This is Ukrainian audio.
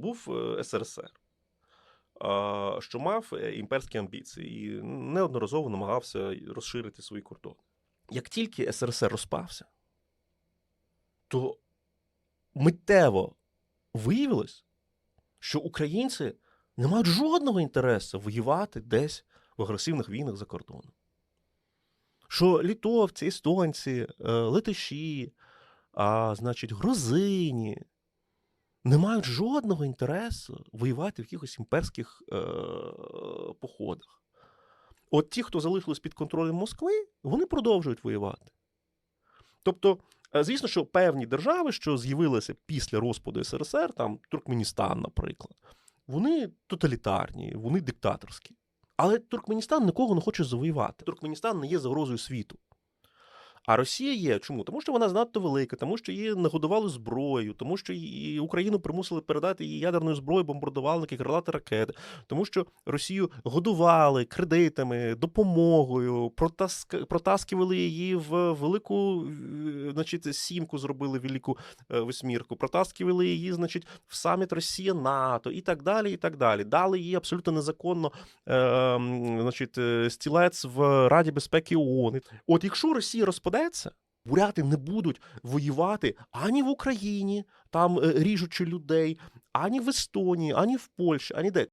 був е, СРСР, що мав е, імперські амбіції і неодноразово намагався розширити свої кордони. Як тільки СРСР розпався, то миттєво виявилось, що українці не мають жодного інтересу воювати десь в агресивних війнах за кордоном. Що літовці, естонці, е, летиші, а, значить, грузині не мають жодного інтересу воювати в якихось імперських е, походах. От ті, хто залишились під контролем Москви, вони продовжують воювати. Тобто, е, звісно, що певні держави, що з'явилися після розпаду СРСР, там Туркменістан, наприклад, вони тоталітарні, вони диктаторські. Але Туркменістан нікого не хоче завоювати. Туркменістан не є загрозою світу. А Росія є. Чому? Тому що вона занадто велика, тому що її нагодували зброєю, тому що її- Україну примусили передати її ядерною зброєю бомбардувальники, крилати ракети, тому що Росію годували кредитами, допомогою, протаск... протаскували її в велику, значить, сімку зробили велику е, восьмірку, протаскували її, значить, в саміт Росія НАТО і так далі. і так далі. Дали їй абсолютно незаконно е, значить, стілець в Раді безпеки ООН. От якщо Росія розпадеться, буряти не будуть воювати ані в Україні, там е, ріжучи людей, ані в Естонії, ані в Польщі, ані де.